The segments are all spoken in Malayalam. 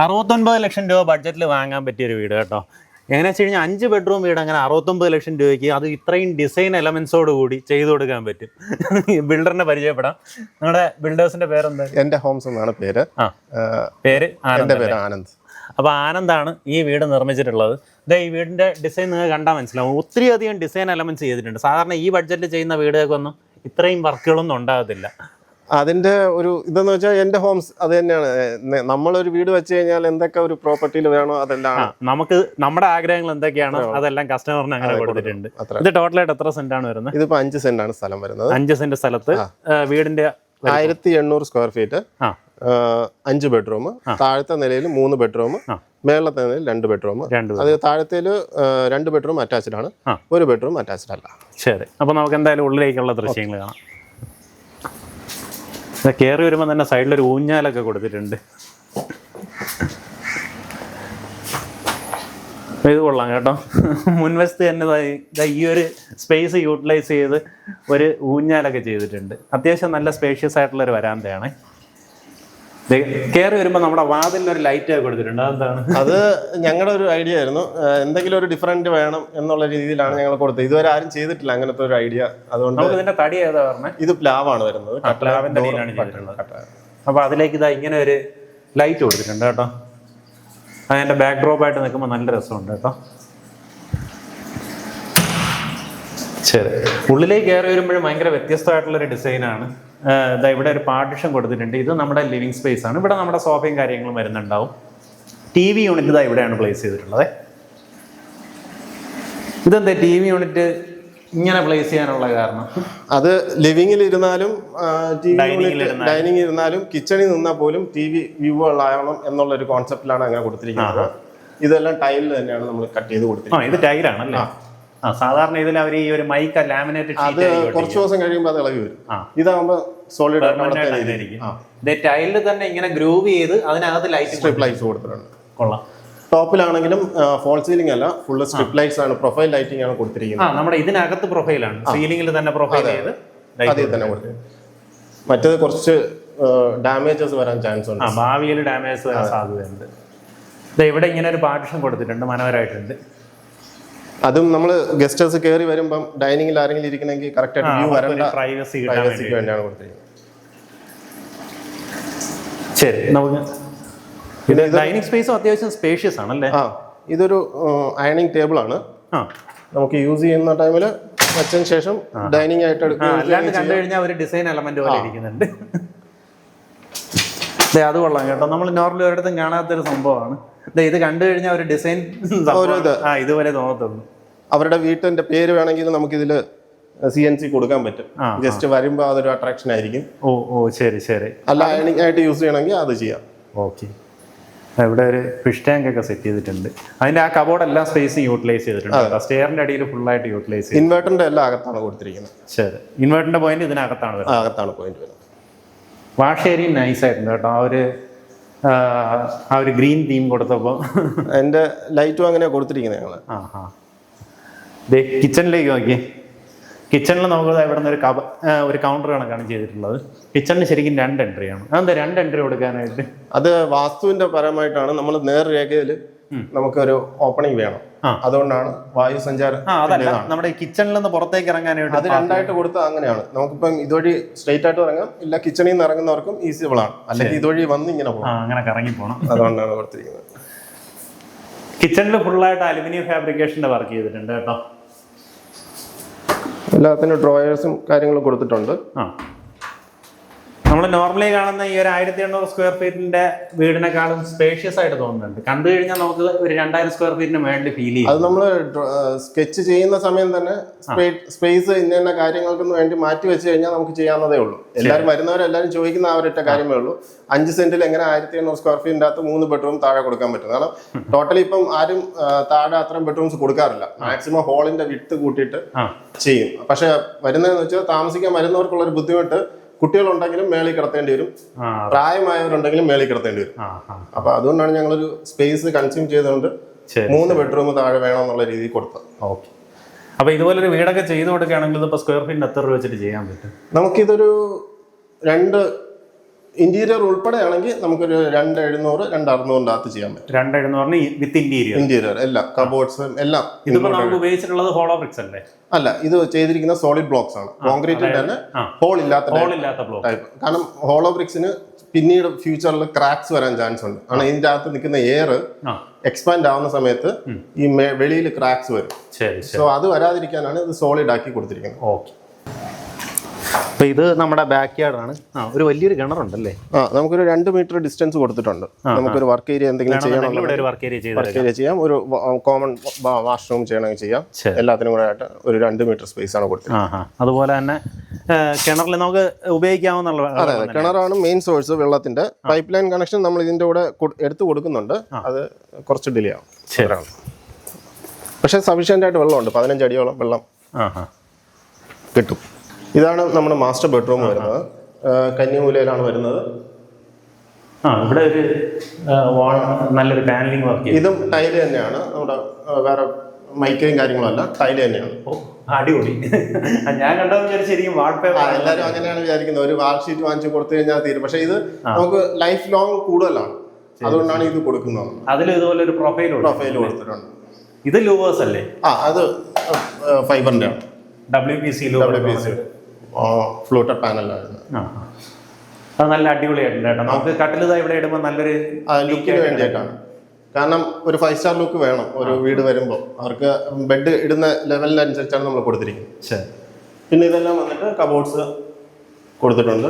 അറുപത്തൊൻപത് ലക്ഷം രൂപ ബഡ്ജറ്റിൽ വാങ്ങാൻ പറ്റിയ ഒരു വീട് കേട്ടോ. എങ്ങനെ വെച്ച് കഴിഞ്ഞാൽ അഞ്ച് ബെഡ്റൂം വീട് അങ്ങനെ അറുപത്തൊമ്പത് ലക്ഷം രൂപയ്ക്ക് അത് ഇത്രയും ഡിസൈൻ എലമെന്റ്സോട് കൂടി ചെയ്തു കൊടുക്കാൻ പറ്റും. ബിൽഡറിനെ പരിചയപ്പെടാം. നിങ്ങളുടെ ബിൽഡേഴ്സിന്റെ പേരെന്താ? എന്റെ ഹോംസ് എന്നാണ് പേര്. പേര് എന്റെ പേര് ആനന്ദ്. അപ്പോൾ ആനന്ദാണ് ഈ വീട് നിർമ്മിച്ചിട്ടുള്ളത്. ഇതേ ഈ വീടിന്റെ ഡിസൈൻ നിങ്ങൾ കണ്ടാൽ മനസ്സിലാവും. ഒത്തിരി അധികം ഡിസൈൻ എലമെന്റ്സ് ചെയ്തിട്ടുണ്ട്. സാധാരണ ഈ ബഡ്ജറ്റിൽ ചെയ്യുന്ന വീടുകൾക്കൊന്നും ഇത്രയും വർക്കുകളൊന്നും ഉണ്ടാകത്തില്ല. അതിന്റെ ഒരു ഇതെന്ന് വെച്ചാൽ എന്റെ ഹോംസ് അത് തന്നെയാണ്. നമ്മളൊരു വീട് വെച്ച് കഴിഞ്ഞാൽ എന്തൊക്കെ ഒരു പ്രോപ്പർട്ടിയിൽ വേണോ അതെല്ലാം നമുക്ക് നമ്മുടെ ആഗ്രഹങ്ങൾ എന്തൊക്കെയാണ് അതെല്ലാം കസ്റ്റമറിന് അങ്ങനെ കൊടുത്തിട്ടുണ്ട്. ഇത് ടോട്ടലായിട്ട് എത്ര സെന്റ് ആണ് വരുന്നത്? ഇതിപ്പോ അഞ്ച് സെന്റ് ആണ് സ്ഥലം വരുന്നത്. അഞ്ച് സെന്റ് സ്ഥലത്ത് വീടിന്റെ ആയിരത്തി എണ്ണൂറ് സ്ക്വയർ ഫീറ്റ് അഞ്ച് ബെഡ്റൂം താഴത്തെ നിലയിൽ മൂന്ന് ബെഡ്റൂം. മേളത്തെ നിലയിൽ രണ്ട് ബെഡ്റൂം അത് താഴത്തേൽ രണ്ട് ബെഡ്റൂം അറ്റാച്ച്ഡ് ആണ്. ഒരു ബെഡ്റൂം അറ്റാച്ച്ഡ് അല്ല. ശരി. അപ്പൊ നമുക്ക് എന്തായാലും ഉള്ളിലേക്കുള്ള ദൃശ്യങ്ങൾ കാണാം. കയറി വരുമ്പോൾ തന്നെ സൈഡിലൊരു ഊഞ്ഞാലൊക്കെ കൊടുത്തിട്ടുണ്ട്. ഇത് കൊള്ളാം കേട്ടോ. മുൻവശത്ത് തന്നെ ഈ ഒരു സ്പേസ് യൂട്ടിലൈസ് ചെയ്ത് ഒരു ഊഞ്ഞാലൊക്കെ ചെയ്തിട്ടുണ്ട്. അത്യാവശ്യം നല്ല സ്പേഷ്യസ് ആയിട്ടുള്ളൊരു വരാന്തയാണ്. കയറി വരുമ്പോൾ നമ്മുടെ വാതിലിന് ഒരു ലൈറ്റ് കൊടുത്തിട്ടുണ്ട്. അതെന്താണ്? അത് ഞങ്ങളുടെ ഒരു ഐഡിയ ആയിരുന്നു. എന്തെങ്കിലും ഒരു ഡിഫറെന്റ് വേണം എന്നുള്ള രീതിയിലാണ് ഞങ്ങൾ കൊടുത്തത്. ഇതുവരെ ആരും ചെയ്തിട്ടില്ല അങ്ങനത്തെ ഒരു ഐഡിയ അതുകൊണ്ട് ഇതിന്റെ തടി ഏതാ പറഞ്ഞത് ഇത് പ്ലാവാണ് വരുന്നത്. പ്ലാവിന്റെ അപ്പൊ അതിലേക്ക് ഇതാ ഇങ്ങനെ ഒരു ലൈറ്റ് കൊടുത്തിട്ടുണ്ട് കേട്ടോ. അതിന്റെ ബാക്ക് ഡ്രോപ്പ് ആയിട്ട് നിൽക്കുമ്പോൾ നല്ല രസമുണ്ട് കേട്ടോ. ശരി. ഉള്ളിലേക്ക് കയറി വരുമ്പോഴും ഭയങ്കര വ്യത്യസ്തമായിട്ടുള്ളൊരു ഡിസൈനാണ് ഇതാ ഇവിടെ ഒരു പാർട്ടിഷൻ കൊടുത്തിട്ടുണ്ട്. ഇത് നമ്മുടെ ലിവിങ് സ്പേസ് ആണ്. ഇവിടെ നമ്മുടെ സോഫയും കാര്യങ്ങളും വരുന്നുണ്ടാവും. ടി വി യൂണിറ്റ് ഇതാ ഇവിടെയാണ് പ്ലേസ് ചെയ്തിട്ടുള്ളത്. ഇതെന്താ ടി വി യൂണിറ്റ് ഇങ്ങനെ പ്ലേസ് ചെയ്യാനുള്ള കാരണം? അത് ലിവിങ്ങിൽ ഇരുന്നാലും ഡൈനിങ്ങിൽ ഇരുന്നാലും. കിച്ചണിൽ നിന്നാൽ പോലും ടി വി വ്യൂ ആവണം എന്നുള്ള ഒരു കോൺസെപ്റ്റിലാണ് അങ്ങനെ കൊടുത്തിരിക്കുന്നത്. ഇതെല്ലാം ടൈലിൽ തന്നെയാണ് നമ്മൾ കട്ട് ചെയ്ത് കൊടുത്തിരിക്കുന്നത്. ഇത് ടൈലാണല്ലേ ആ സാധാരണ ഇതിൽ അവർ ഈ ഒരു മൈക്ക ലാമിനേറ്റഡ് അത് കുറച്ച് ദിവസം കഴിയുമ്പോൾ അത് ഇളകി വരും. ഇതാകുമ്പോൾ സോളിഡ് ഇത് ടൈലിൽ തന്നെ ഇങ്ങനെ ഗ്രൂവ് ചെയ്ത് അതിനകത്ത് ലൈറ്റ് സ്ട്രിപ്പ് ലൈറ്റ്സ് കൊടുത്തിട്ടുണ്ട്. കൊള്ളാം. ടോപ്പിലാണെങ്കിലും ഫോൾ സീലിംഗ് അല്ല ഫുള്ള് സ്ട്രിപ്പ് ലൈറ്റ്സ് ആണ് പ്രൊഫൈൽ ലൈറ്റിംഗ് ആണ് കൊടുത്തിരിക്കുന്നത്. ആ നമ്മുടെ ഇതിനകത്ത് പ്രൊഫൈലാണ് സീലിംഗിൽ തന്നെ പ്രൊഫൈൽ ചെയ്ത് അതിൽ തന്നെ കൊടുത്തിരിക്കുന്നത്. മറ്റേത് കുറച്ച് ഡാമേജസ് വരാൻ ചാൻസ് ഉണ്ട്. ആ ഭാവിയിൽ ഡാമേജസ് വരാൻ സാധ്യതയുണ്ട്. ഇവിടെ ഇങ്ങനെ ഒരു പാർട്ടിഷൻ കൊടുത്തിട്ടുണ്ട് മനോഹരമായിട്ടുണ്ട് അതും നമ്മൾ ഗസ്റ്റ് ഹൗസ് കയറി വരുമ്പം ഡൈനിങ്ങിൽ ആരെങ്കിലും ഇരിക്കണമെങ്കിൽ കറക്റ്റ് ആയിട്ട് വ്യൂ വരണ്ട പ്രൈവസി കിട്ടാൻ വേണ്ടി പ്രൈവസിക്ക് വേണ്ടിയാണ് കൊടുത്തിരിക്കുന്നത്. ശരി. നമുക്ക് പിന്നെ ഡൈനിങ് സ്പേസും അത്യാവശ്യം സ്പേഷ്യസ് ആണല്ലേ? ആ ഇതൊരു അയണിങ് ടേബിൾ ആണ്. ആ. നമുക്ക് യൂസ് ചെയ്യുന്ന ടൈമിൽ വെച്ചതിന് ശേഷം ഡൈനിങ് ആയിട്ട് എടുക്കുക എടുക്കുകയും കണ്ടു കഴിഞ്ഞാൽ ഒരു ഡിസൈൻ എലമെന്റ് പോലെ ഇരിക്കുന്നുണ്ട്. ദേ, അത് കൊള്ളാം കേട്ടോ. നമ്മൾ നോർമലി ഒരിടത്തും കാണാത്തൊരു സംഭവമാണ്. ഇത് കണ്ടു കഴിഞ്ഞാൽ ഒരു ഡിസൈൻ ആ ഇതുപോലെ തോന്നത്തുള്ളൂ. അവരുടെ വീട്ടിന്റെ പേര് വേണമെങ്കിൽ നമുക്ക് ഇതിൽ സി എൻ സി കൊടുക്കാൻ പറ്റും. ജസ്റ്റ് വരുമ്പോൾ അതൊരു അട്രാക്ഷൻ ആയിരിക്കും. ഓ ഓ ശരി ശരി. അല്ല അയണിങ് ആയിട്ട് യൂസ് ചെയ്യണമെങ്കിൽ അത് ചെയ്യാം. ഓക്കെ. ഇവിടെ ഒരു ഫിഷ് ടാങ്ക് ഒക്കെ സെറ്റ് ചെയ്തിട്ടുണ്ട്. അതിന്റെ ആ കബോർഡ് എല്ലാ സ്പേസും യൂട്ടിലൈസ് ചെയ്തിട്ടുണ്ട്. സ്റ്റെയറിന്റെ അടിയിൽ ഫുൾ ആയിട്ട് യൂട്ടിലൈസ് ചെയ്തു. ഇൻവേർട്ടറിന്റെ എല്ലാം അകത്താണ് കൊടുത്തിരിക്കുന്നത്. ശരി. ഇൻവേർട്ടറിന്റെ പോയിന്റ് ഇതിനകത്താണ് അകത്താണ് പോയിന്റ് വരുന്നത്. വാഷ് ഏരിയ നൈസ് ആയിട്ടുണ്ട് കേട്ടോ. ആ ഒരു ആ, ഒരു ഗ്രീൻ തീം കൊടുത്തപ്പോൾ അതിന്റെ ലൈറ്റും അങ്ങനെ കൊടുത്തിരിക്കുന്നത് ഞങ്ങൾ ആ ആ. ദേ കിച്ചണിലേക്ക് നോക്കി കിച്ചണിൽ നമുക്ക് ഇവിടെ നിന്ന് ഒരു കബ ഒരു കൗണ്ടർ കണക്കാണ് ചെയ്തിട്ടുള്ളത്. കിച്ചണിന് ശരിക്കും രണ്ട് എൻട്രിയാണ് അതെന്താ രണ്ട് എൻട്രി കൊടുക്കാനായിട്ട്? അത് വാസ്തുവിന്റെ പരമായിട്ടാണ് നമ്മൾ നേർരേഖയിൽ നമുക്കൊരു ഓപ്പണിംഗ് വേണം. അതുകൊണ്ടാണ് വായു സഞ്ചാരം നമ്മുടെ കിച്ചണിൽ നിന്ന് പുറത്തേക്ക് ഇറങ്ങാനായിട്ട് അത് രണ്ടായിട്ട് കൊടുത്താൽ അങ്ങനെയാണ്. നമുക്കിപ്പം ഇതുവഴി സ്ട്രെയിറ്റ് ആയിട്ട് ഇറങ്ങാം. ഇല്ല കിച്ചണിൽ നിന്ന് ഇറങ്ങുന്നവർക്കും ഈസിബിൾ ആണ്. അല്ലെങ്കിൽ ഇതുവഴി വന്ന് ഇങ്ങനെ ആ അങ്ങനെ കറങ്ങി പോകണം അതുകൊണ്ടാണ് കൊടുത്തിരിക്കുന്നത്. കിച്ചണിൽ ഫുള്ളായിട്ട് അലുമിനിയം ഫാബ്രിക്കേഷന്റെ വർക്ക് ചെയ്തിട്ടുണ്ട് കേട്ടോ. എല്ലാത്തിനും ഡ്രോയേഴ്സും കാര്യങ്ങളും കൊടുത്തിട്ടുണ്ട്. ആ. നമ്മൾ നോർമലി കാണുന്ന ഈ ഒരു ആയിരത്തി എണ്ണൂറ് സ്ക്വയർ ഫീറ്റിന്റെ വീടിനെക്കാളും സ്പേഷ്യസ് ആയിട്ട് തോന്നുന്നുണ്ട്. കണ്ടു കഴിഞ്ഞാൽ നമുക്ക് ഒരു രണ്ടായിരം സ്ക്വയർ ഫീറ്റിന് വേണ്ടി ഫീൽ ചെയ്യും. അത് നമ്മൾ സ്കെച്ച് ചെയ്യുന്ന സമയം തന്നെ സ്പേസ് ഇന്ന ഇന്ന കാര്യങ്ങൾക്കൊന്നും വേണ്ടി മാറ്റി വെച്ച് കഴിഞ്ഞാൽ നമുക്ക് ചെയ്യാവുന്നതേ ഉള്ളൂ. എല്ലാവരും വരുന്നവരെല്ലാവരും ചോദിക്കുന്ന ആ ഒരൊറ്റ കാര്യമേ ഉള്ളൂ. അഞ്ച് സെന്റിൽ എങ്ങനെ ആയിരത്തി എണ്ണൂറ് സ്ക്വയർ ഫീറ്റിന്റെ അകത്ത് മൂന്ന് ബെഡ്റൂം താഴെ കൊടുക്കാൻ പറ്റും. കാരണം ടോട്ടലി ഇപ്പം ആരും താഴെ അത്രയും ബെഡ്റൂംസ് കൊടുക്കാറില്ല. മാക്സിമം ഹോളിന്റെ വിട്ട് കൂട്ടിയിട്ട് ചെയ്യും. പക്ഷെ വരുന്നതെന്ന് വെച്ചാൽ താമസിക്കാൻ വരുന്നവർക്കുള്ള ഒരു ബുദ്ധിമുട്ട് കുട്ടികളുണ്ടെങ്കിലും മേളിൽ കിടത്തേണ്ടി വരും. പ്രായമായവരുണ്ടെങ്കിലും മേളിൽ കിടത്തേണ്ടി വരും. അപ്പൊ അതുകൊണ്ടാണ് ഞങ്ങളൊരു സ്പേസ് കൺസ്യൂം ചെയ്തുകൊണ്ട് മൂന്ന് ബെഡ്റൂം താഴെ വേണം എന്നുള്ള രീതിയിൽ കൊടുത്തത്. ഓക്കെ. അപ്പൊ ഇതുപോലൊരു വീടൊക്കെ ചെയ്തു കൊടുക്കുകയാണെങ്കിൽ ഇതിപ്പോ സ്ക്വയർ ഫീറ്റിന് എത്ര രൂപ വെച്ചിട്ട് ചെയ്യാൻ പറ്റും? നമുക്കിതൊരു രണ്ട് ഇന്റീരിയർ ഉൾപ്പെടെയാണെങ്കിൽ നമുക്കൊരു രണ്ട് എഴുന്നൂറ് രണ്ട് അകത്ത് ചെയ്യാൻ പറ്റും. രണ്ട് എഴുന്നൂറിന് വിത്ത് ഇന്റീരിയർ ഇന്റീരിയർ എല്ലാം കബോർഡ്സും എല്ലാം ഇതിപ്പോ നമുക്ക് ഉപയോഗിച്ചിട്ടുള്ളത് ഹോളോ ബ്രിക്സ് അല്ലേ? അല്ല ഇത് ചെയ്തിരിക്കുന്ന സോളിഡ് ബ്ലോക്സ് ആണ്. കോൺക്രീറ്റിൽ തന്നെ. ഹോൾ ഇല്ലാത്ത ഹോൾ ഇല്ലാത്ത ബ്ലോക്ക് ടൈപ്പ് കാരണം ഹോളോ ബ്രിക്സിന് പിന്നീട് ഫ്യൂച്ചറിൽ ക്രാക്സ് വരാൻ ചാൻസ് ഉണ്ട്. കാരണം ഇതിന്റെ അകത്ത് നിൽക്കുന്ന എയർ എക്സ്പാൻഡ് ആവുന്ന സമയത്ത് ഈ വെളിയിൽ ക്രാക്സ് വരും. സോ അത് വരാതിരിക്കാനാണ് ഇത് സോളിഡ് ആക്കി കൊടുത്തിരിക്കുന്നത്. ഓക്കെ അപ്പൊ ഇത് നമ്മുടെ ബാക്ക് യാർഡാണ് ആ ഒരു വലിയൊരു കിണറുണ്ടല്ലേ? ആ നമുക്കൊരു രണ്ട് മീറ്റർ ഡിസ്റ്റൻസ് കൊടുത്തിട്ടുണ്ട്. നമുക്കൊരു വർക്ക് ഏരിയ എന്തെങ്കിലും ചെയ്യണം ഇവിടെ ഒരു വർക്ക് ഏരിയ വർക്ക് ഏരിയ ചെയ്യാം. ഒരു കോമൺ വാഷ്റൂം ചെയ്യണമെങ്കിൽ ചെയ്യാം. എല്ലാത്തിനും കൂടെ ആയിട്ട് ഒരു രണ്ട് മീറ്റർ സ്പേസ് ആണ് ആ അതുപോലെ തന്നെ കിണറിൽ നമുക്ക് ഉപയോഗിക്കാവുന്ന അതെ കിണറാണ് മെയിൻ സോഴ്സ് വെള്ളത്തിന്റെ. പൈപ്പ് ലൈൻ കണക്ഷൻ നമ്മൾ ഇതിന്റെ കൂടെ എടുത്തു കൊടുക്കുന്നുണ്ട്. അത് കുറച്ച് ഡിലേ ആവും. ശരിയാണ് പക്ഷെ സഫീഷ്യന്റ് ആയിട്ട് വെള്ളമുണ്ട്. പതിനഞ്ച് അടിയോളം വെള്ളം കിട്ടും. ഇതാണ് നമ്മുടെ മാസ്റ്റർ ബെഡ്റൂം വരുന്നത്. കന്നിമൂലയിലാണ് വരുന്നത്. ആ ഇവിടെ ഒരു നല്ലൊരു പാനലിംഗ് വർക്ക് ഇതും ടൈൽ തന്നെയാണ്. നമ്മുടെ വേറെ മൈക്കയും കാര്യങ്ങളല്ല ടൈൽ തന്നെയാണ്. അടിപൊളി. ഞാൻ കണ്ടതെന്ന് വിചാരിച്ചിരിക്കും വാൾ പേപ്പർ എല്ലാവരും അങ്ങനെയാണ് വിചാരിക്കുന്നത്. ഒരു വാൾ ഷീറ്റ് വാങ്ങിച്ച് കൊടുത്തു കഴിഞ്ഞാൽ തീരും. പക്ഷേ ഇത് നമുക്ക് ലൈഫ് ലോങ് കൂടുതലാണ്. അതുകൊണ്ടാണ് ഇത് കൊടുക്കുന്നത്. അതിൽ ഇതുപോലെ ഒരു പ്രൊഫൈൽ പ്രൊഫൈൽ കൊടുത്തിട്ടുണ്ട്. ഇത് ലൂവേഴ്സ് അല്ലേ? ആ അത് ഫൈബറിന്റെ ആണ് W P C W P C fluted പാനലാണ് അത് നല്ല അടിപൊളിയായിട്ടുണ്ട് കേട്ടോ. നമുക്ക് ഇവിടെ ഇടുമ്പോൾ നല്ലൊരു ലുക്കിന് വേണ്ടിയിട്ടാണ്. കാരണം ഒരു ഫൈവ് സ്റ്റാർ ലുക്ക് വേണം ഒരു വീട് വരുമ്പോൾ അവർക്ക് ബെഡ് ഇടുന്ന ലെവലിനനുസരിച്ചാണ് നമ്മൾ കൊടുത്തിരിക്കുന്നത്. ശരി. പിന്നെ ഇതെല്ലാം വന്നിട്ട് കബോർഡ്സ് കൊടുത്തിട്ടുണ്ട്.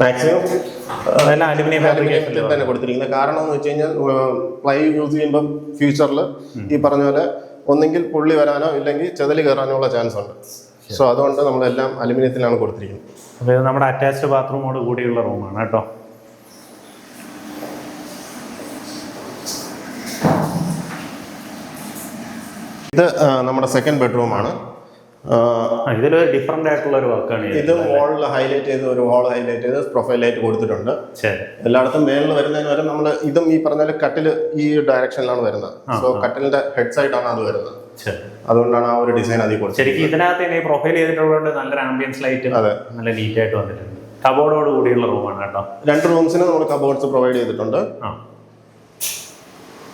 മാക്സിമം അതെല്ലാം അലുമിനിയം തന്നെ കൊടുത്തിരിക്കുന്നത്. കാരണം എന്ന് വെച്ച് കഴിഞ്ഞാൽ പ്ലൈ യൂസ് ചെയ്യുമ്പം ഫ്യൂച്ചറിൽ ഈ പറഞ്ഞ പോലെ ഒന്നെങ്കിൽ പുള്ളി വരാനോ ഇല്ലെങ്കിൽ ചെതലി കയറാനോ ഉള്ള ചാൻസ് ഉണ്ട്. സോ അതുകൊണ്ട് നമ്മളെല്ലാം അലുമിനിയത്തിലാണ് കൊടുത്തിരിക്കുന്നത്. അപ്പോൾ ഇത് നമ്മുടെ അറ്റാച്ച്ഡ് ബാത്റൂമോട് കൂടിയുള്ള റൂമാണ് കേട്ടോ. ഇത് നമ്മുടെ സെക്കൻഡ് ബെഡ്റൂമാണ് ആണ്. ഇതിലൊരു ഡിഫറെന്റ് ആയിട്ടുള്ള ഒരു വർക്കാണ് ഇത് വാളിൽ ഹൈലൈറ്റ് ചെയ്ത് ഒരു വാൾ ഹൈലൈറ്റ് ചെയ്ത് പ്രൊഫൈൽ ലൈറ്റ് കൊടുത്തിട്ടുണ്ട്. എല്ലായിടത്തും മേളിൽ വരുന്നതിന് വരെ നമ്മൾ ഇതും ഈ പറഞ്ഞ പോലെ കട്ടിൽ ഈ ഡയറക്ഷനിലാണ് വരുന്നത്. സോ കട്ടിലിന്റെ ഹെഡ് സൈഡാണ് അത് വരുന്നത്. അതുകൊണ്ടാണ് ആ ഒരു ഡിസൈൻ അതിൽ കൊടുത്തത് ശരിക്കും ഇതിനകത്ത് തന്നെ പ്രൊഫൈൽ ചെയ്തിട്ടുള്ളതുകൊണ്ട് നല്ലൊരു ആംബിയൻസ് ലൈറ്റ്. നല്ല നീറ്റ് ആയിട്ട് വന്നിട്ടുണ്ട്. കബോർഡോട് കൂടിയുള്ള റൂമാണ് കേട്ടോ. രണ്ട് റൂംസിന് നമ്മൾ കബോർഡ്സ് പ്രൊവൈഡ് ചെയ്തിട്ടുണ്ട്.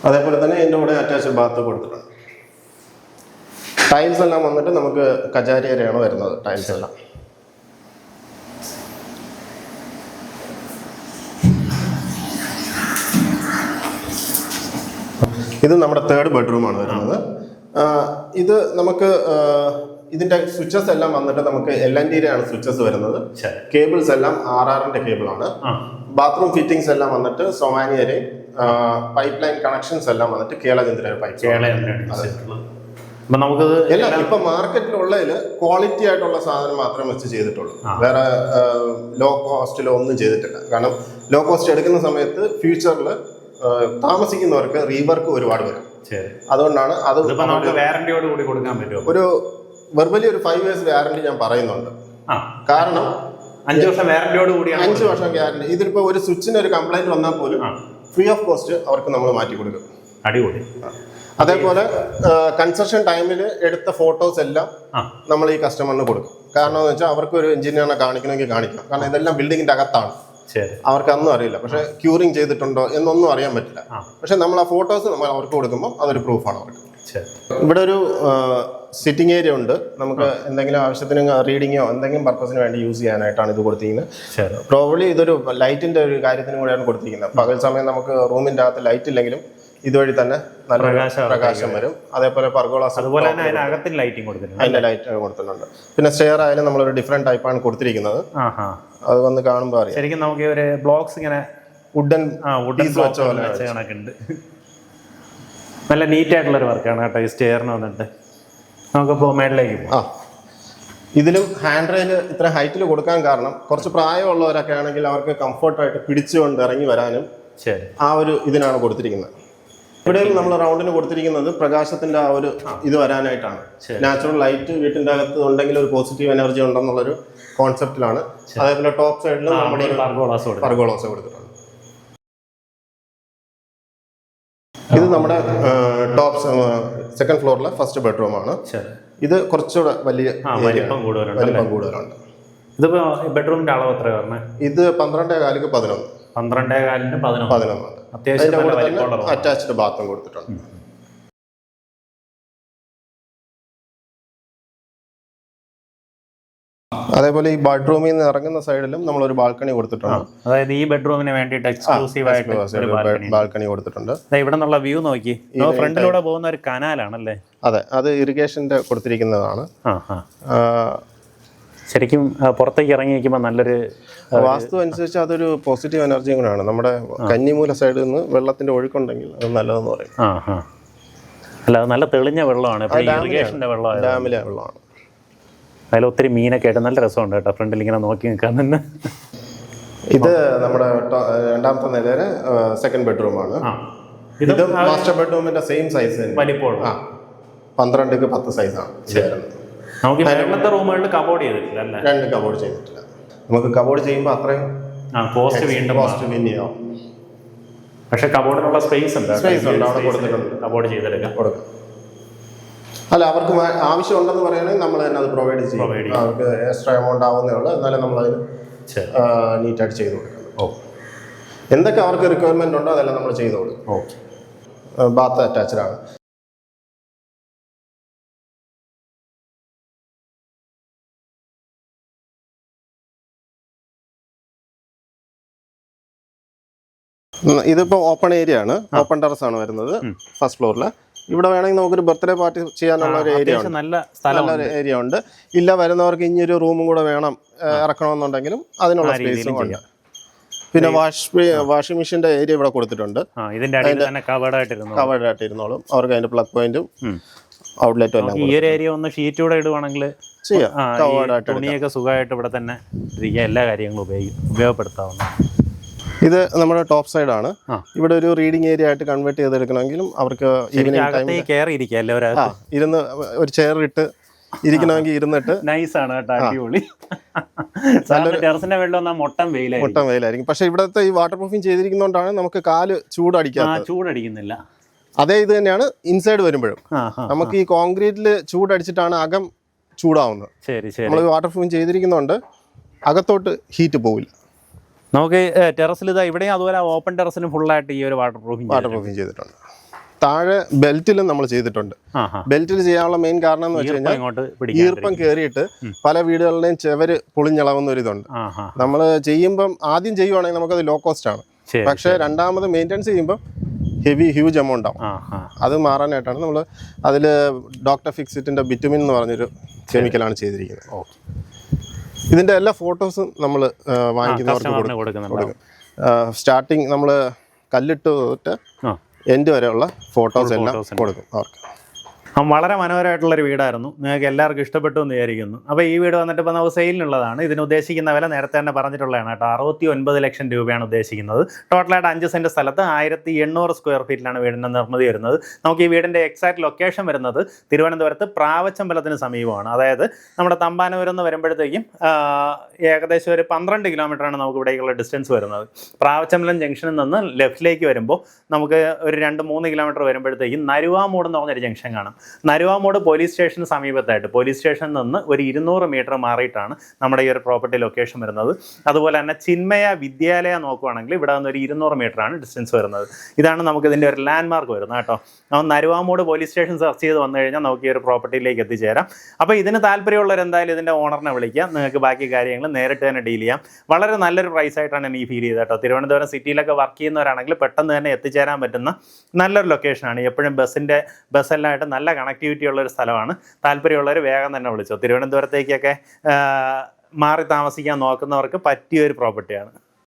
അതേപോലെ തന്നെ ഇതിന്റെ കൂടെ അറ്റാച്ച്ഡ് ബാത്ത് കൊടുത്തിട്ടുണ്ട്. ടൈൽസ് എല്ലാം വന്നിട്ട് നമുക്ക് കജാരി വരെയാണ് വരുന്നത് ടൈൽസ് എല്ലാം. ഇത് നമ്മുടെ തേർഡ് ബെഡ്റൂമാണ് വരുന്നത്. ഇത് നമുക്ക് ഇതിന്റെ സ്വിച്ചസ് എല്ലാം വന്നിട്ട് നമുക്ക് എൽ എൻ ഡിയിലാണ് സ്വിച്ചസ് വരുന്നത്. കേബിൾസ് എല്ലാം ആർ ആറിന്റെ കേബിളാണ് ആണ്. ബാത്റൂം ഫിറ്റിംഗ്സ് എല്ലാം വന്നിട്ട് സൊമാനിയരെ പൈപ്പ് ലൈൻ കണക്ഷൻസ് എല്ലാം വന്നിട്ട് കേളചന്ദ്ര പൈപ്പ് കേളയാണ് ചെയ്തിട്ടുള്ളത് അപ്പം നമുക്കിത് എല്ലാം ഇപ്പൊ മാർക്കറ്റിലുള്ളതിൽ ക്വാളിറ്റി ആയിട്ടുള്ള സാധനം മാത്രം വെച്ച് ചെയ്തിട്ടുള്ളൂ. വേറെ ലോ കോസ്റ്റിലോ ഒന്നും ചെയ്തിട്ടില്ല. കാരണം ലോ കോസ്റ്റ് എടുക്കുന്ന സമയത്ത് ഫ്യൂച്ചറിൽ താമസിക്കുന്നവർക്ക് റീവർക്ക് ഒരുപാട് വരും. അതുകൊണ്ടാണ് അത് നമുക്ക് കൂടി കൊടുക്കാൻ പറ്റും ഒരു വെർബലി ഒരു ഫൈവ് ഇയേഴ്സ് വാറന്റി ഞാൻ പറയുന്നുണ്ട്. കാരണം അഞ്ച് വർഷം വാറന്റിയോട് കൂടിയാണ് അഞ്ച് വർഷം ഗ്യാരണ്ടി ഇതിലിപ്പോ ഒരു സ്വിച്ചിന് ഒരു കംപ്ലൈന്റ് വന്നാൽ പോലും ഫ്രീ ഓഫ് കോസ്റ്റ് അവർക്ക് നമ്മൾ മാറ്റി കൊടുക്കും. അടിപൊളി. അതേപോലെ കൺസ്ട്രക്ഷൻ ടൈമിൽ എടുത്ത ഫോട്ടോസ് എല്ലാം നമ്മൾ ഈ കസ്റ്റമറിന് കൊടുക്കും. കാരണം എന്ന് വെച്ചാൽ അവർക്ക് ഒരു എഞ്ചിനീയറിനെ കാണിക്കണമെങ്കിൽ കാണിക്കാം. കാരണം ഇതെല്ലാം ബിൽഡിങ്ങിന്റെ അകത്താണ്. ശരി. അവർക്ക് അന്നും അറിയില്ല. പക്ഷെ ക്യൂറിങ് ചെയ്തിട്ടുണ്ടോ എന്നൊന്നും അറിയാൻ പറ്റില്ല. പക്ഷെ നമ്മൾ ആ ഫോട്ടോസ് നമ്മൾ അവർക്ക് കൊടുക്കുമ്പോൾ അതൊരു പ്രൂഫാണ് അവർക്ക്. ഇവിടെ ഒരു സിറ്റിംഗ് ഏരിയ ഉണ്ട്. നമുക്ക് എന്തെങ്കിലും ആവശ്യത്തിന് റീഡിങ്ങോ എന്തെങ്കിലും പർപ്പസിന് വേണ്ടി യൂസ് ചെയ്യാനായിട്ടാണ് ഇത് കൊടുത്തിരിക്കുന്നത്. പ്രോബ്ലി ഇതൊരു ലൈറ്റിന്റെ ഒരു കാര്യത്തിനും കൂടെയാണ് കൊടുത്തിരിക്കുന്നത്. പകൽ സമയം നമുക്ക് റൂമിന്റെ അകത്ത് ലൈറ്റ് ഇല്ലെങ്കിലും ഇതുവഴി തന്നെ നല്ല പ്രകാശം വരും. അതേപോലെ പർഗോളാസ് അതുപോലെ തന്നെ ലൈറ്റിംഗ് കൊടുത്തിട്ടുണ്ട്. അതിന്റെ ലൈറ്റ് കൊടുത്തിട്ടുണ്ട്. പിന്നെ സ്റ്റെയർ ആയാലും നമ്മളൊരു ഡിഫറെന്റ് ടൈപ്പാണ് കൊടുത്തിരിക്കുന്നത്. അത് വന്ന് കാണുമ്പോൾ അറിയാം. ശരിക്കും നമുക്ക് ഒരു ബ്ലോക്സ് ഇങ്ങനെ വുഡൻ ആ വുഡൻ വെച്ച പോലെ വെച്ച കണക്കുണ്ട്. നല്ല നീറ്റ് ആയിട്ടുള്ള ഒരു വർക്കാണ് കേട്ടോ ഈ സ്റ്റെയറിന് വന്നിട്ട്. നമുക്കിപ്പോൾ മേളിലേക്ക് ആ. ഇതിലും ഹാൻഡ് റെയിൽ ഇത്ര ഹൈറ്റിൽ കൊടുക്കാൻ കാരണം കുറച്ച് പ്രായമുള്ളവരൊക്കെ ആണെങ്കിൽ അവർക്ക് കംഫർട്ടായിട്ട് പിടിച്ചുകൊണ്ട് ഇറങ്ങി വരാനും ശരി. ആ ഒരു ഇതിനാണ് കൊടുത്തിരിക്കുന്നത്. ഇവിടെയും നമ്മൾ റൗണ്ടിന് കൊടുത്തിരിക്കുന്നത് പ്രകാശത്തിന്റെ ആ ഒരു ഇത് വരാനായിട്ടാണ്. നാച്ചുറൽ ലൈറ്റ് വീട്ടിന്റെ അകത്ത് ഉണ്ടെങ്കിൽ ഒരു പോസിറ്റീവ് എനർജി ഉണ്ടെന്നുള്ളൊരു കോൺസെപ്റ്റിലാണ് അതേപോലെ ടോപ്പ് സൈഡിലും നമ്മുടെ പാർഗോളാസ് കൊടുത്തിട്ടുണ്ട്. ഇത് നമ്മുടെ ടോപ്പ് സെക്കൻഡ് ഫ്ലോറിലെ ഫസ്റ്റ് ബെഡ്റൂം ആണ്. ഇത് കുറച്ചുകൂടെ വലിയ വലിപ്പം. കൂടുതലുണ്ട് ഇതിപ്പോ ബെഡ്റൂമിന്റെ അളവ് എത്ര പറഞ്ഞത് ഇത് പന്ത്രണ്ടേ കാലിക്ക് പതിനൊന്ന്. പന്ത്രണ്ടേ കാലിന് പതിനൊന്ന്. പതിനൊന്നുണ്ട് അത്യാവശ്യം അറ്റാച്ച്ഡ് ബാത്റൂം കൊടുത്തിട്ടുണ്ട്. അതേപോലെ ഈ ബെഡ്റൂമിൽ നിന്ന് ഇറങ്ങുന്ന സൈഡിലും നമ്മൾ ഒരു ബാൽക്കണി കൊടുത്തിട്ടുണ്ട്. അതായത് ഈ ബെഡ്റൂമിന് വേണ്ടിയിട്ട് എക്സ്ക്ലൂസീവ് ആയിട്ട് ബാൽക്കണി. കൊടുത്തിട്ടുണ്ട്. ഇവിടെ നിന്നുള്ള വ്യൂ നോക്കി. ഫ്രണ്ടിലൂടെ പോകുന്ന ഒരു കനാലാണല്ലേ? അതെ അത് ഇറിഗേഷന്റെ കൊടുത്തിരിക്കുന്നതാണ്. ശരിക്കും പുറത്തേക്ക് ഇറങ്ങി നിൽക്കുമ്പോൾ നല്ലൊരു വാസ്തു അനുസരിച്ച് അതൊരു പോസിറ്റീവ് എനർജിയും കൂടെയാണ്. നമ്മുടെ കന്നിമൂല സൈഡിൽ നിന്ന് വെള്ളത്തിന്റെ ഒഴുക്കുണ്ടെങ്കിൽ അത് നല്ലതെന്ന് പറയും. അല്ല അത് നല്ല തെളിഞ്ഞ വെള്ളമാണ്. ഡാമിലെ വെള്ളമാണ്. അതിൽ ഒത്തിരി മീനൊക്കെ ആയിട്ട് നല്ല രസമുണ്ട് കേട്ടോ. ഫ്രണ്ടിൽ ഇങ്ങനെ നോക്കി നിൽക്കാൻ തന്നെ ഇത് നമ്മുടെ രണ്ടാമത്തെ നിലയിലെ സെക്കൻഡ് ബെഡ്റൂമാണ് ആണ്. ഇത് മാസ്റ്റർ ബെഡ്റൂമിന്റെ സെയിം സൈസ് തന്നെ. ആ. പന്ത്രണ്ടിക്ക് പത്ത് സൈസാണ് നമുക്ക് ഈ റൂമുകളിൽ കബോർഡ് ചെയ്തിട്ടില്ല രണ്ട് കബോർഡ് ചെയ്തിട്ടില്ല. നമുക്ക് കബോർഡ് ചെയ്യുമ്പോൾ അത്രയും കോസ്റ്റ് വീണ്ടും കോസ്റ്റ് വിന്നിയാവും പക്ഷെ കബോർഡിനുള്ള സ്പേസ് ഉണ്ട് സ്പേസ് ഉണ്ട്, അവിടെ കൊടുത്തിട്ടുണ്ട്. കബോർഡ് ചെയ്തെടുക്കാം. കൊടുക്കും. അല്ല അവർക്ക് ആവശ്യമുണ്ടെന്ന് പറയുകയാണെങ്കിൽ നമ്മൾ തന്നെ അത് പ്രൊവൈഡ് ചെയ്യും. അവർക്ക് എക്സ്ട്രാ എമൗണ്ട് ആവുന്നേ ഉള്ളൂ. എന്നാലും നമ്മൾ അതിന് നീറ്റായിട്ട് ചെയ്ത് കൊടുക്കണം. എന്തൊക്കെ അവർക്ക് റിക്വയർമെന്റ് ഉണ്ടോ അതെല്ലാം നമ്മൾ ചെയ്ത് കൊടുക്കും. ഓക്കെ ബാത്ത് അറ്റാച്ച്ഡ് ആണ്. ഇതിപ്പോ ഓപ്പൺ ഏരിയ ആണ്. ഓപ്പൺ ടെറസ് ആണ് വരുന്നത്. ഫസ്റ്റ് ഫ്ലോറിൽ ഇവിടെ വേണമെങ്കിൽ നമുക്കൊരു ബർത്ത്ഡേ പാർട്ടി ചെയ്യാനുള്ള ഒരു ഏരിയ നല്ല സ്ഥലമുള്ള നല്ലൊരു ഏരിയ ഉണ്ട്. ഇല്ല വരുന്നവർക്ക് ഇനി ഒരു റൂമും കൂടെ വേണം ഇറക്കണമെന്നുണ്ടെങ്കിലും അതിനുള്ള സ്പേസും ഉണ്ട്. പിന്നെ വാഷ് വാഷിംഗ് മെഷീന്റെ ഏരിയ ഇവിടെ കൊടുത്തിട്ടുണ്ട്. കവേർഡ് ആയിട്ട് ഇരുന്നോളും അവർക്ക് അതിന്റെ പ്ലഗ് പോയിന്റും ഔട്ട്ലെറ്റും എല്ലാം ഈ ഒരു ഏരിയ ഒന്ന് ഷീറ്റ് കൂടെ ഇടുവാണെങ്കിൽ തുണിയൊക്കെ സുഖമായിട്ട് ഇവിടെ തന്നെ എല്ലാ കാര്യങ്ങളും ഉപയോഗിക്കും ഉപയോഗപ്പെടുത്താവുന്ന ഇത് നമ്മുടെ ടോപ്പ് സൈഡ് ആണ് ഇവിടെ ഒരു റീഡിംഗ് ഏരിയ ആയിട്ട് കൺവേർട്ട് ചെയ്തെടുക്കണമെങ്കിലും അവർക്ക് ഈവനിങ് ടൈം ഇരുന്ന് ഒരു ചെയർ ഇട്ട് ഇരിക്കണമെങ്കിൽ ഇരുന്നിട്ട് നൈസ് ആണ് കേട്ടോ അടിപൊളി. സാറിന് ടെറസിന്റെ വെള്ളം ഒന്നാ മൊട്ടം വെയിലായി മുട്ടം വെയിലായിരിക്കും. പക്ഷെ ഇവിടുത്തെ ഈ വാട്ടർ പ്രൂഫിങ് ചെയ്തിരിക്കുന്നതുകൊണ്ടാണ് നമുക്ക് കാൽ ആ ചൂടടിക്കാത്തത് ചൂടടിക്കുന്നില്ല. അതേ ഇത് തന്നെയാണ് ഇൻസൈഡ് വരുമ്പോഴും. നമുക്ക് ഈ കോൺക്രീറ്റിൽ ചൂടടിച്ചിട്ടാണ് അകം ചൂടാവുന്നത്. ശരി ശരി. നമ്മൾ വാട്ടർ പ്രൂഫിങ് ചെയ്തിരിക്കുന്നതുകൊണ്ട് അകത്തോട്ട് ഹീറ്റ് പോവില്ല. നമുക്ക് ടെറസിൽ ഇതാ ഇവിടെയും അതുപോലെ ഓപ്പൺ ടെറസിലും ഫുള്ളായിട്ട് ഈ ഒരു വാട്ടർ പ്രൂഫിംഗ് വാട്ടർ പ്രൂഫിംഗ് ചെയ്തിട്ടുണ്ട്. താഴെ ബെൽറ്റിലും നമ്മൾ ചെയ്തിട്ടുണ്ട്. ബെൽറ്റിൽ ചെയ്യാനുള്ള മെയിൻ കാരണം എന്ന് വെച്ച് ഈർപ്പം കഴിഞ്ഞാൽ ഈർപ്പം കയറിയിട്ട് പല വീടുകളുടെയും ചെവര് പൊളിഞ്ഞളവുന്ന ഒരു ഇതുണ്ട്. ആ ആ. നമ്മൾ ചെയ്യുമ്പം ആദ്യം ചെയ്യുവാണെങ്കിൽ നമുക്കത് ലോ കോസ്റ്റ് ആണ്. പക്ഷേ രണ്ടാമത് മെയിന്റെനൻസ് ചെയ്യുമ്പോൾ ഹെവി ഹ്യൂജ് എമൗണ്ട് ആവും. അത് മാറാനായിട്ടാണ് നമ്മൾ അതിൽ ഡോക്ടർ ഫിക്സിറ്റിന്റെ ബിറ്റുമിൻ എന്ന് പറഞ്ഞൊരു കെമിക്കലാണ് ചെയ്തിരിക്കുന്നത്. ഓ ഇതിന്റെ എല്ലാ ഫോട്ടോസും നമ്മൾ വാങ്ങിക്കുന്നവർക്ക് കൊടുക്കും. സ്റ്റാർട്ടിങ് നമ്മൾ കല്ലിട്ട് തൊട്ട് എൻഡ് വരെയുള്ള ഫോട്ടോസ് എല്ലാം കൊടുക്കും. അവർക്ക് വളരെ മനോഹരമായിട്ടുള്ളൊരു വീടായിരുന്നു. നിങ്ങൾക്ക് എല്ലാവർക്കും ഇഷ്ടപ്പെട്ടു എന്ന് വിചാരിക്കുന്നു. അപ്പോൾ ഈ വീട് വന്നിട്ട് ഇപ്പോൾ നമുക്ക് സെയിലിനുള്ളതാണ്. ഇതിന് ഉദ്ദേശിക്കുന്ന വില നേരത്തെ തന്നെ പറഞ്ഞിട്ടുള്ളതാണ് കേട്ടോ. അറുപത്തി ഒൻപത് ലക്ഷം രൂപയാണ് ഉദ്ദേശിക്കുന്നത്. ടോട്ടലായിട്ട് അഞ്ച് സെന്റ് സ്ഥലത്ത് ആയിരത്തി എണ്ണൂറ് സ്ക്വയർ ഫീറ്റിലാണ് വീടിന്റെ നിർമ്മിതി വരുന്നത്. നമുക്ക് ഈ വീടിന്റെ എക്സാക്ട് ലൊക്കേഷൻ വരുന്നത് തിരുവനന്തപുരത്ത് പ്രാവച്ചമ്പലത്തിന് സമീപമാണ്. അതായത് നമ്മുടെ തമ്പാനൂരിൽ എന്ന് വരുമ്പോഴത്തേക്കും ഏകദേശം ഒരു പന്ത്രണ്ട് കിലോമീറ്ററാണ് നമുക്ക് ഇവിടേക്കുള്ള ഡിസ്റ്റൻസ് വരുന്നത്. പ്രാവച്ചമ്പലം ജംഗ്ഷനിൽ നിന്ന് ലെഫ്റ്റിലേക്ക് വരുമ്പോൾ നമുക്ക് ഒരു രണ്ട് മൂന്ന് കിലോമീറ്റർ വരുമ്പോഴത്തേക്കും നരുവാമൂട് എന്ന് പറഞ്ഞൊരു ജംഗ്ഷൻ കാണാം. നരുവാമൂട് പോലീസ് സ്റ്റേഷന് സമീപത്തായിട്ട്. പോലീസ് സ്റ്റേഷനിൽ നിന്ന് ഒരു ഇരുന്നൂറ് മീറ്റർ മാറിയിട്ടാണ് നമ്മുടെ ഈ ഒരു പ്രോപ്പർട്ടി ലൊക്കേഷൻ വരുന്നത്. അതുപോലെ തന്നെ ചിന്മയ വിദ്യാലയ നോക്കുവാണെങ്കിൽ ഇവിടെ നിന്ന് ഒരു ഇരുന്നൂറ് ആണ് ഡിസ്റ്റൻസ് വരുന്നത്. ഇതാണ് നമുക്ക് ഇതിന്റെ ഒരു ലാൻഡ് മാർക്ക് വരുന്നത് കേട്ടോ. നമ്മൾ നരുവാമൂട് പോലീസ് സ്റ്റേഷൻ സെർച്ച് ചെയ്ത് വന്നു കഴിഞ്ഞാൽ നമുക്ക് ഈ ഒരു പ്രോപ്പർട്ടിയിലേക്ക് എത്തിച്ചേരാം. അപ്പോൾ ഇതിന് താല്പര്യമുള്ളവർ എന്തായാലും ഇതിന്റെ ഓണറിനെ വിളിക്കാം നിങ്ങൾക്ക് ബാക്കി കാര്യങ്ങൾ നേരിട്ട് തന്നെ ഡീൽ ചെയ്യാം. വളരെ നല്ലൊരു പ്രൈസ് ആയിട്ടാണ് എനിക്ക് ഫീൽ ചെയ്തത് കേട്ടോ. തിരുവനന്തപുരം സിറ്റിയിലൊക്കെ വർക്ക് ചെയ്യുന്നവരാണെങ്കിൽ പെട്ടെന്ന് തന്നെ എത്തിച്ചേരാൻ പറ്റുന്ന നല്ലൊരു ലൊക്കേഷനാണ് എപ്പോഴും ബസ്സിന്റെ ബസ്സെല്ലാമായിട്ട് നല്ല കണക്ടിവിറ്റി ഉള്ള ഒരു സ്ഥലമാണ്. താല്പര്യമുള്ളവർ വേഗം തന്നെ വിളിച്ചോ. തിരുവനന്തപുരത്തേക്കൊക്കെ മാറി താമസിക്കാൻ നോക്കുന്നവർക്ക് പറ്റിയ ഒരു പ്രോപ്പർട്ടിയാണ്